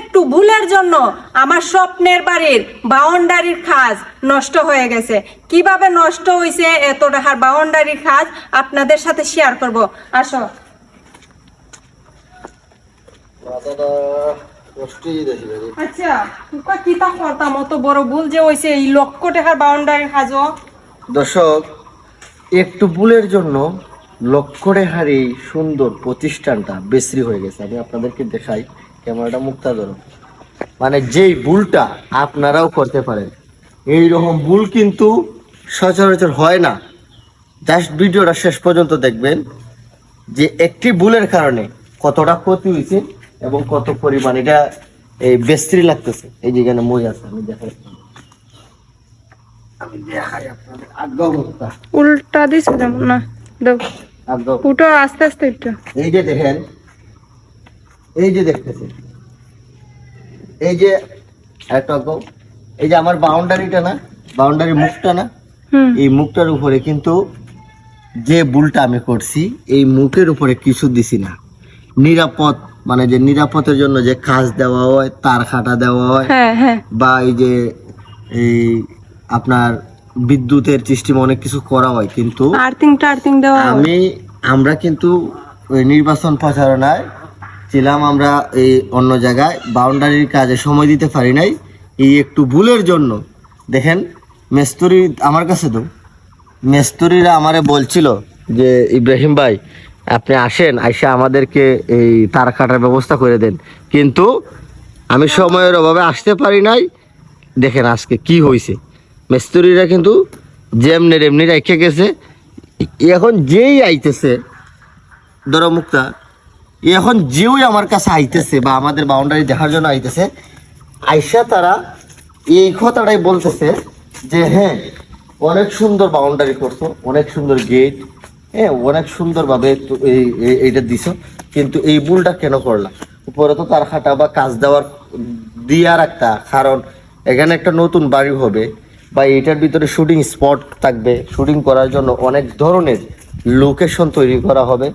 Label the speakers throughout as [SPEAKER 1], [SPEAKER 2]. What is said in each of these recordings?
[SPEAKER 1] একটু ভুলের জন্য আমার স্বপ্নের বাড়ির বাউন্ডারির খাজ নষ্ট হয়ে গেছে। কীভাবে নষ্ট হয়েছে এত টাকার বাউন্ডারির খাজ আপনাদের সাথে শেয়ার করব। আসো। আচ্ছা তোমরা করতাম? অত বড় ভুল যে হয়েছে এই লক্ষ টাকার বাউন্ডারির খাজও
[SPEAKER 2] দর্শক একটু ভুলের জন্য লক্ষ রেখার এই সুন্দর প্রতিষ্ঠানটা বেসরি হয়ে গেছে। আমি আপনাদেরকে দেখাই। ক্যামেরাটা মুক্তা ধরো। মানে যেই ভুলটা আপনারাও করতে পারেন। এই রকম ভুল কিন্তু সচরাচর হয় না। জাস্ট ভিডিওটা শেষ পর্যন্ত দেখবেন যে একটি ভুলের কারণে কতটা ক্ষতি হয়েছে এবং কত পরিমাণ এটা এই বেস্ত্রী লাগতেছে। এই যেখানে মই আছে আমি দেখাই। আমি দেখাই আপনাদের আগ্রহ
[SPEAKER 1] উল্টা দিছে না। দাও। উঠো আস্তে আস্তে একটু।
[SPEAKER 2] এই যে দেখেন এই যে দেখতেছেন এই যে একটা এই যে আমার বাউন্ডারিটা না বাউন্ডারি মুখটা না এই মুখটার উপরে কিন্তু যে বুলটা আমি করছি এই মুখের উপরে কিছু দিছি না। নিরাপদ মানে যে নিরাপদের জন্য যে কাজ দেওয়া হয় তার খাটা দেওয়া হয়
[SPEAKER 1] হ্যাঁ হ্যাঁ।
[SPEAKER 2] বা এই যে এই আপনার বিদ্যুতের সিস্টেম অনেক কিছু করা হয় কিন্তু
[SPEAKER 1] আর্থিং টার্থিং দেওয়া
[SPEAKER 2] আমি আমরা কিন্তু ওই নির্বাচন প্রচারণায় ছিলাম আমরা এই অন্য জায়গায় বাউন্ডারির কাজে সময় দিতে পারি নাই। এই একটু ভুলের জন্য। দেখেন, মেস্তুরি আমার কাছে তো। মেস্তুরিরা আমারে বলছিল যে, ইব্রাহিম ভাই, আপনি আসেন, আইসা আমাদেরকে এই তার কাটার ব্যবস্থা করে দেন। কিন্তু আমি সময়ের অভাবে আসতে পারি নাই। দেখেন আজকে কি হয়েছে মেস্তুরিরা কিন্তু যেমনি এমনি রেখে গেছে। এখন যেই আইতেছে, ধরো মুক্তা এখন যেও আমার কাছে আইতেছে বা আমাদের বাউন্ডারি দেখার জন্য আইতেছে। আইসা তারা এই কথাটাই বলতেছে যে হ্যাঁ অনেক সুন্দর বাউন্ডারি করছ, অনেক সুন্দর গেট হ্যাঁ অনেক সুন্দরভাবে এই, এই- এইটা দিছো, কিন্তু এই ভুলটা কেন করলা? উপরে তো তার খাটা বা কাজ দেওয়ার দিয়া রাখতা কারণ। এখানে একটা নতুন বাড়ি হবে বা এটার ভিতরে শুটিং স্পট থাকবে। শুটিং করার জন্য অনেক ধরনের লোকেশন তৈরি করা হবে।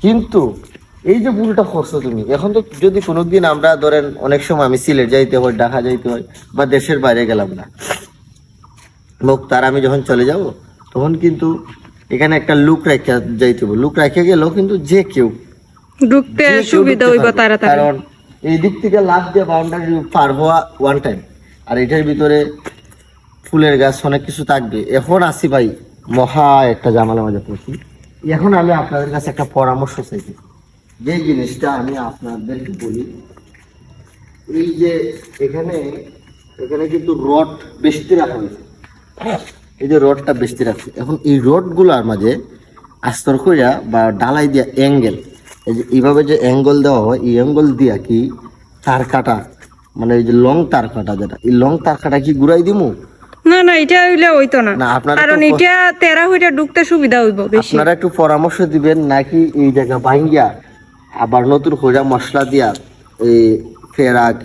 [SPEAKER 2] কিন্তু এই যে ভুলটা করছ তুমি এখন তো যদি কোনোদিন আমরা ধরেন অনেক সময় আমি সিলেট যাইতে হয় ঢাকা যাইতে হয় বা দেশের বাইরে গেলাম না মুখ তার আমি যখন চলে যাব তখন কিন্তু এখানে একটা লুক রাখা যাইতে হবে। লুক রেখে গেলেও কিন্তু যে কেউ
[SPEAKER 1] ঢুকতে সুবিধা হইব। তাড়াতাড়ি।
[SPEAKER 2] কারণ এই দিক থেকে লাভ দিয়ে বাউন্ডারি পার হওয়া ওয়ান টাইম আর এটার ভিতরে ফুলের গাছ অনেক কিছু থাকবে। এখন আসি ভাই মহা একটা জামালা মাঝে পড়ছি। এখন আমি আপনাদের কাছে একটা পরামর্শ চাইছি যে জিনিসটা আমি আপনাদেরকে বলি এই যে এখানে এখানে কিন্তু রড বেশি রাখা হয়েছে। এই যে রডটা বেশি রাখছে। এখন এই রডগুলোর মাঝে আস্তর কইরা বা ডালাই দিয়া অ্যাঙ্গেল এই যে এইভাবে যে অ্যাঙ্গেল দেওয়া হয় এই অ্যাঙ্গেল দিয়া কি তার কাটা মানে এই যে লং তার কাটা যেটা এই লং তার কাটা কি ঘুরাই দিমু?
[SPEAKER 1] না না এটা হইলে হইতো না।
[SPEAKER 2] না আপনারা
[SPEAKER 1] কারণ এটা তেরা হইটা ঢুকতে সুবিধা হইব বেশি।
[SPEAKER 2] আপনারা একটু পরামর্শ দিবেন নাকি এই জায়গা ভাঙ্গিয়া আবার নতুন করে মশলা দিয়া এই ফেরাক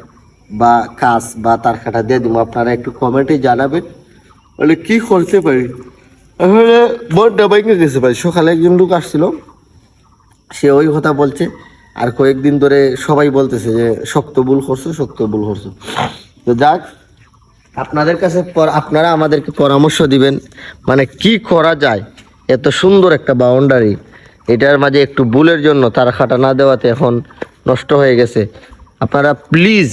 [SPEAKER 2] বা কাঁচ বা তার কাটা দিয়ে দিব। আপনারা একটু কমেন্টে জানাবেন। বলে, কি করতে পারি আসলে মনটা ভেঙে গেছে ভাই। সকালে একজন লোক আসছিল। সে ওই কথা বলছে। আর কয়েকদিন ধরে সবাই বলতেছে যে, শক্ত ভুল করছ, শক্ত ভুল করছ। তো যাক, আপনাদের কাছে পর- আপনারা আমাদেরকে পরামর্শ দিবেন। মানে কি করা যায়? এত সুন্দর একটা বাউন্ডারি এটার মাঝে একটু ভুলের জন্য তার খাটা না দেওয়াতে এখন নষ্ট হয়ে গেছে। আপনারা প্লিজ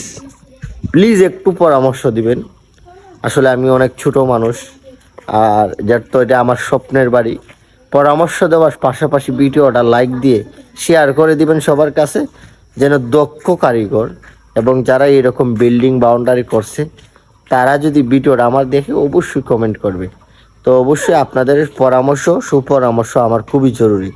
[SPEAKER 2] প্লিজ একটু পরামর্শ দিবেন। আসলে আমি অনেক ছোট মানুষ, আর যার তো এটা আমার স্বপ্নের বাড়ি। পরামর্শ দেওয়ার পাশাপাশি ভিডিওটা লাইক দিয়ে শেয়ার করে দিবেন সবার কাছে, যেন দক্ষ কারিগর এবং যারা এরকম বিল্ডিং বাউন্ডারি করছে, তারা যদি ভিডিওটা আমার দেখে অবশ্যই কমেন্ট করবে। তো অবশ্যই আপনাদের পরামর্শ, সুপরামর্শ আমার খুবই জরুরি।